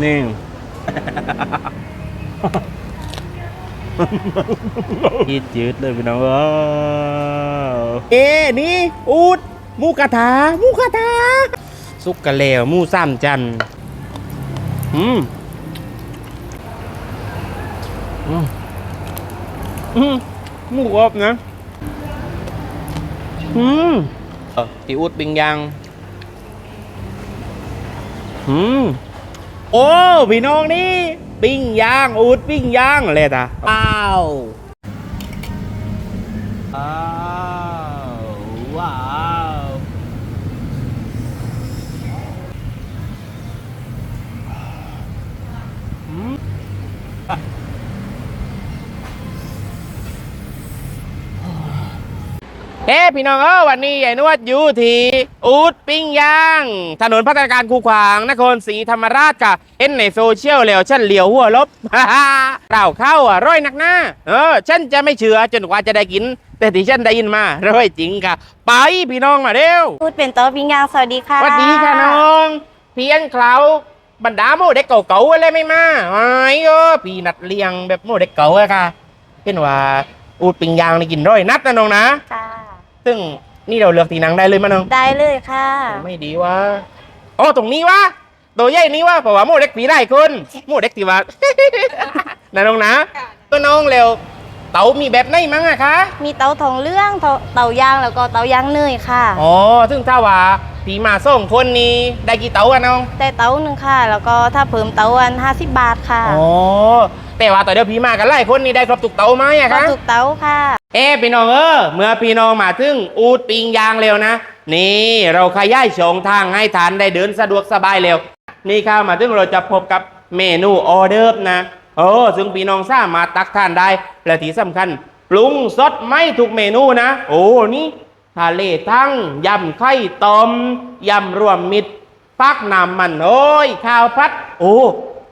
นี่ยืดยืดเลยพี่น้องเออเอ้นี่ อูดหมูกระทะหมูกระทะสุกกะเลวหมูสามจันทร์อืมอืมอืมหมูกรอบนะ อืมเออตีอูดปิงยังอืม โอ้พี่น้องนี่ปิ้งย่างอูดปิ้งย่างเลยตาว้าวว้าวว้าวอืม เฮ้พี่น้องเออวันนี้ใหญ่นวดอยู่ที่อูดปิ้งย่าง ถนนพัฒนาการคูขวางนครศรีธรรมราชค่ะเห็นในโซเชียลแล้วฉันเหลียวหัวลบเราเข้าอะร้อยนักหน้าเออฉันจะไม่เชื่อจนกว่าจะได้กิน แต่ที่ฉันได้ยินมาร้อยจริงค่ะ ไปพี่น้องมาเร็วพูดเป็นโต๊ะปิ้งย่างสวัสดีค่ะสวัสดีค่ะน้องพี่อันเคลาบรรดาโมเด็กเก่าๆอะไรไม่มาไอ้เออพี่นัดเลี้ยงแบบโมเด็กเก่าอะค่ะเห็นว่าอูดปิ้งย่างนี่กินร้อยนัดนะน้องนะค่ะ ซึ่งนี่เราเลือกตีหนังได้เลยมั้ยน้องได้เลยค่ะ ไม่ดีวะอ๋อตรงนี้วะตัวใหญ่นี้วะเพราะว่าโมเด็กปีได้คนโมเด็กตีว่า นะน้องนะตัวน้องเร็วเต๋ามีแบบไหนมั้งอะคะ มีเตาทองเรื่องเตาเตาย่างแล้วก็เตาย่างเนยค่ะ อ๋อ ซึ่งถ้าว่าผีมาส่งคนนี้ได้กี่เต๋าอะน้องแต่เตาหนึ่งค่ะ แล้วก็ถ้าเพิ่มเตาอัน50บาทค่ะ อ๋อ แต่ว่าต่อเดี๋ยวผีมากันไล่คนนี้ได้ครบทุกเต๋าไหมอะก็คะถูกเตาค่ะ เอ๊พี่น้องเออเมื่อพี่น้องมาถึงอูดปิงยางเร็วนะ นี่เราขยายช่องทางให้ทานได้เดินสะดวกสบายเร็ว นี่ข้าวมาถึงเราจะพบกับเมนูออเดิร์ฟนะโอ้ซึ่งพี่น้องสามารถตักทานได้ และที่สำคัญ ปรุงสดไม่ทุกเมนูนะ โอ้นี่ทะเลทั้งยำไข่ต้มยำรวมมิตรฟักน้ำมันโอ้ยข้าวพัด โอ้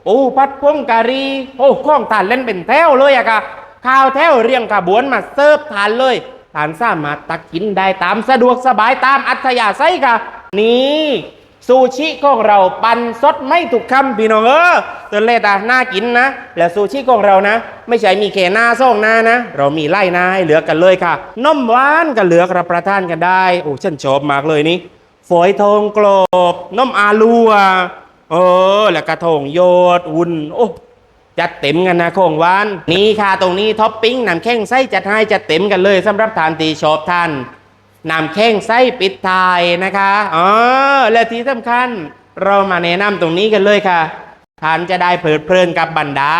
โอ้พัดพงกะหรี โอ้ข้องทานเล่นเป็นแถวเลยอะค่ะ ข้าวแถวเรียงขบวนมาเสิร์ฟทานเลยทานสามารถตักกินได้ตามสะดวกสบายตามอัธยาศัยค่ะ นี่ซูชิของเราปันสดไม่ถูกคำพี่น้องเออเตือนเลยตาน่ากินนะ และซูชิของเรานะ ไม่ใช่มีแค่หน้าซ่องหน้านะ เรามีไล่หน้าให้เหลือกันเลยค่ะนมหวานก็เหลือกรับประทานกันได้ โอ้ฉันชอบมากเลยนี่ฝอยทองกรอบนมอาลัวเออ แล้วกระทงโยดอุ่นโอ้ จัดเต็มกันนะของวานนี่ค่ะตรงนี้ท็อปปิ้งน้ำแข้งไส้จัดให้จัดเต็มกันเลยสำหรับทานตีชอบทานน้ำแข้งไส้ปิดท้ายนะคะอ๋อและที่สำคัญเรามาแนะนำตรงนี้กันเลยค่ะทานจะได้เพลิดเพลินกับบรรดา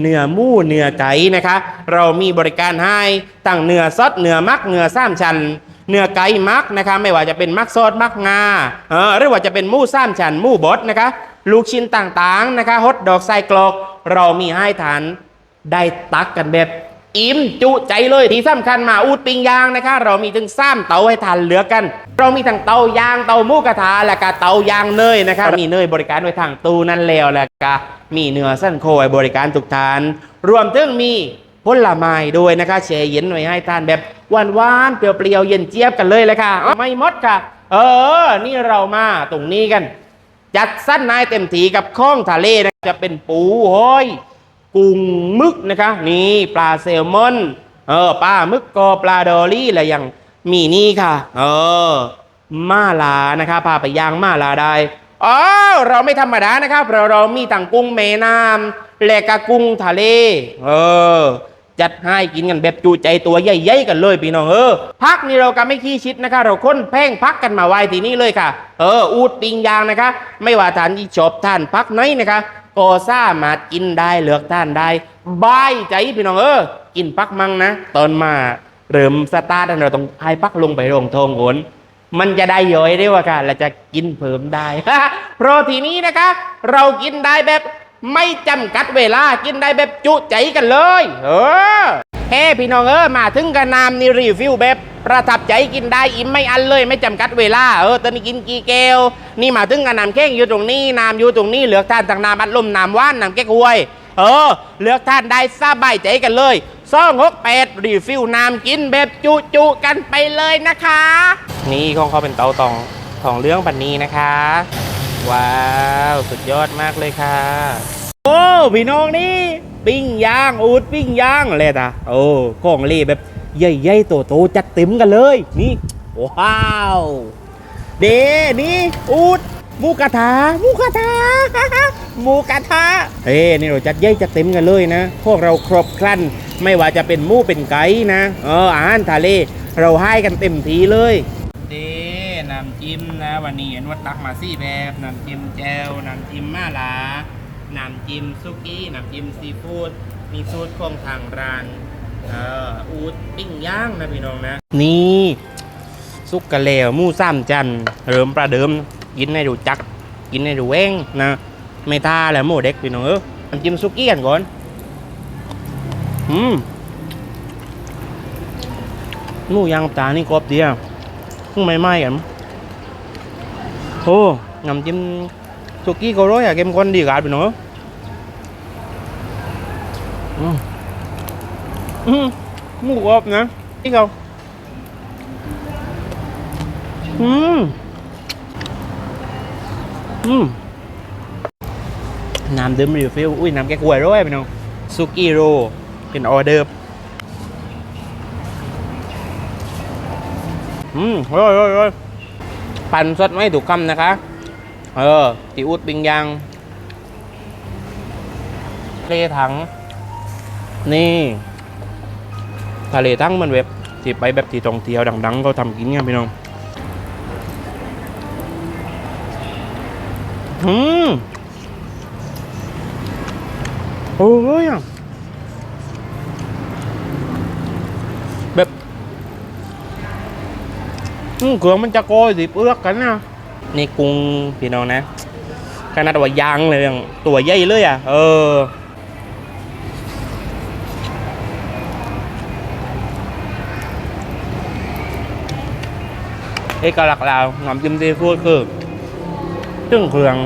เนื้อมูเนื้อไก่นะคะ เรามีบริการให้ตั้งเนื้อซดเนื้อมักเนื้อสามชันเนื้อไก่มักนะคะ ไม่ว่าจะเป็นมักซอสมักงาเออหรือว่าจะเป็นมูสามชันมูบดนะคะ ลูกชิ้นต่างๆนะคะฮอทดอกไส้กรอก เรามีให้ทานได้ตักกันแบบอิ่มจุใจเลยที่สำคัญมาอูดปิงยางนะคะ เรามีถึงสามเตาให้ทานเหลือกัน เรามีทั้งเตายางเตาหมูกระทะและก็เตายางเนยนะคะมีเนยบริการไว้ทางตู้นั่นแล้วและก็มีเนื้อสั้นโคไว้บริการทุกทาน รวมถึงมีผลไม้ด้วยนะคะแช่เย็นไว้ให้ทานแบบหวานๆเปรี้ยวๆเย็นเจี๊ยบกันเลยเลยค่ะไม่หมดค่ะ เออ นี่เรามาตรงนี้กัน จัดสั้นนายเต็มทีกับข้องทะเลนะจะเป็นปูห้อยกุ้งมึกนะคะนี่ปลาแซลมอนเออปลามึกกอปลาดอรี่อะไรอย่างมีนี่ค่ะ เออมาลานะคะพาไปย่างมาลาได้อ๋อเราไม่ธรรมดานะครับเราเรามีทั้งกุ้งแม่น้ำและก็กุ้งทะเล เออ จัดให้กินกันแบบจูใจตัวใหญ่ๆกันเลยพี่น้องเออพักนี่เราก็ไม่ขี้ชิดนะคะ เราค้นแพ่งพักกันมาไว้ที่นี่เลยค่ะ เออ อูดปิงยางนะคะ ไม่ว่าทานที่ชอบทานพักไหนนะคะก็สามารถกินได้เลือกทานได้บายใจพี่น้องเออกินพักมั่งนะ ตอนมาเริ่มสตาร์ทเราต้องให้พักลงไปโรงทงโอนมันจะได้ย่อยได้ว่าค่ะเราจะกินเพิ่มได้ เพราะทีนี้นะคะ เรากินได้แบบ ไม่จำกัดเวลากินได้แบบจุใจกันเลย เออเฮ้พี่น้องเออมาถึงกันนามนี่รีวิวแบบประทับใจกินได้อิ่มไม่อันเลย ไม่จำกัดเวลาเออตอนนี้กินกี่แก้วนี่มาถึงกันน้ำแข้งอยู่ตรงนี้น้ำอยู่ตรงนี้เหลือกทานต่างน้ำอัดลมน้ำว่านน้ำแก้กวยเออเลือกทานได้สบายใจกันเลยซ่องหกแปดรีฟิลน้ำกินแบบจุจุกันไปเลยนะคะ นี่ของเขาเป็นเตาตองทองเรื่องปันนี้นะคะ ว้าว สุดยอดมากเลยค่ะ โอ้ พี่น้องนี่ ปิ้งย่างอูดปิ้งย่างเลยตาโอ้ของเล่แบบใหญ่ๆโตๆจัดเต็มกันเลย นี่ ว้าว เดนี่อูดหมูกระทะหมูกระทะหมูกระทะเฮ้นี่เราจัดใหญ่จัดเต็มกันเลยนะ พวกเราครบครันไม่ว่าจะเป็นหมูเป็นไก่นะ เอออาหารทะเล เราให้กันเต็มทีเลย น้ำจิ้มนะวันนี้เห็นว่าตักมาสี่แบบน้ำจิ้มแจ่วน้ำจิ้มมาลาน้ำจิ้มซุกี้น้ำจิ้มซีฟู้ดมีสูตรของทางร้านเอ่ออูดปิ้งย่างนะพี่น้องนะ นี่ซุกกะเลวหมูซ้ำจันเริ่มประเดิมกินให้ดูจัก กินให้ดูแว้งนะไม่ท่าแล้วหมูเด็กพี่น้องเออน้ำจิ้มซุกี้กันก่อนอืมหมูย่างตานี่กรอบดีอะเพิ่งไม่ไหม้กัน โอ้น้ำจิ้มซุกี้ก็ร้อยอะเข้มข้นดีกันพี่น้ออืมอืมหมูกรอบนะที่เขาอืมอืมน้ำดื่มรีฟิลอุ้ยน้ำแก้กล้วยร้อยไปน้องซุกี้โรเป็นออเดอร์อืมร้อยร้อยร้อย ปั่นสดไม่ถูกคำนะคะ เออตีอุดปิงยางทะเลถังนี่ทะเลทั้งมันแบบที่ไปแบบที่ท่องเที่ยวดังๆเขาทำกินกันพี่น้องอืมโอ้ยอะแบบ อืมเครื่องมันจะโกยสิเปลือกกันนะนี่กุ้งพี่น้องนะขนาดว่ายางเลยยังตัวใหญ่เลยอะ เออเอกลักษณ์เราน้ำจิ้มซีฟู้ดคือตึ้งเครื่อง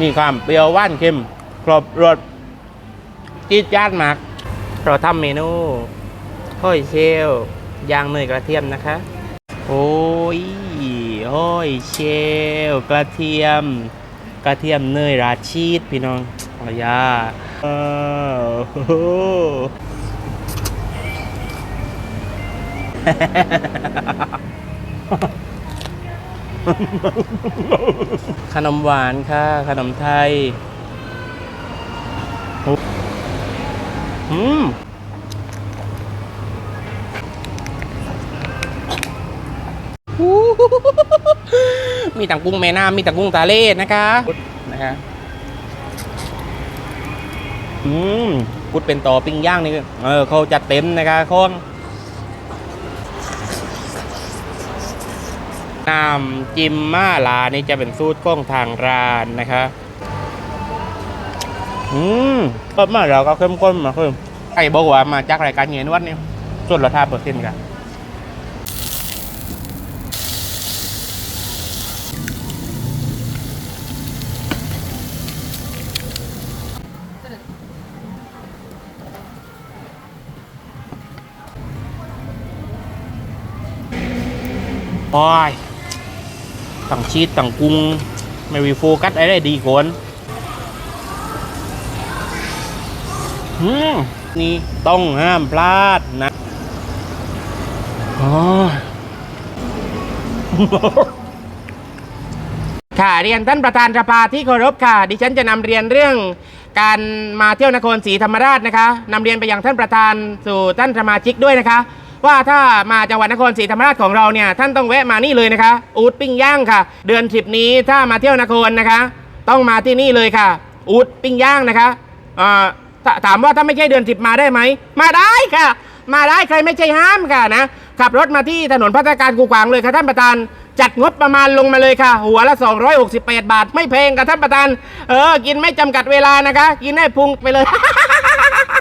มีความเปรี้ยวหว่านเค็มครบรสจี๊ดจ๊าดมาก เราทำเมนูห้อยเชลลย่างเนยกระเทียมนะคะ โอ้ยห้ยเชลกระเทียม กระเทียมเนยราชีสพี่น้องโอ้ยาเออโอ้โหขนมหวานค่ะ ขนมไทย อืม มีตังกุ้งแม่น้ำมีตังกุ้งตาเล่นะคะนะคะอืมพุดเป็นต่อปิ้งย่างนี่เออเขาจัดเต็มนะคะคงน้ำจิ้มม่าลานี่จะเป็นสูตรของทางร้านนะคะอืมก็มาเราก็เข้มข้นมาคือไอ้บอกว่ามาจากรายการเงียนวัดนี่ส่วนลดห้าเปอร์เซ็นต์กัน โอ้ยต่างชีสต่างกุ้งไม่มีโฟกัสอะไรดีกว่าอืมนี่ต้องห้ามพลาดนะโอ้ยค่ะเรียนท่านประธานสภาที่เคารพค่ะ ดิฉันจะนำเรียนเรื่องการมาเที่ยวนครศรีธรรมราชนะคะนำเรียนไปยังท่านประธานสู่ท่านสมาชิกด้วยนะคะ ว่าถ้ามาจังหวัดนครศรีธรรมราชของเราเนี่ยท่านต้องแวะมานี่เลยนะคะ อูดปิ้งย่างค่ะ เดือนสิบนี้ถ้ามาเที่ยวนครนะคะ ต้องมาที่นี่เลยค่ะ อูดปิ้งย่างนะคะถถามว่าถ้าไม่ใช่เดือนสิบมาได้ไหมมาได้ค่ะ มาได้ใครไม่ใช่ห้ามค่ะนะขับรถมาที่ถนนพัฒการกูขวางเลยค่ะท่านประธานจัดงบประมาณลงมาเลยค่ะ หัวละ 268 บาท ไม่แพงค่ะท่านประธาน เออ กินไม่จำกัดเวลานะคะ กินให้พุงไปเลย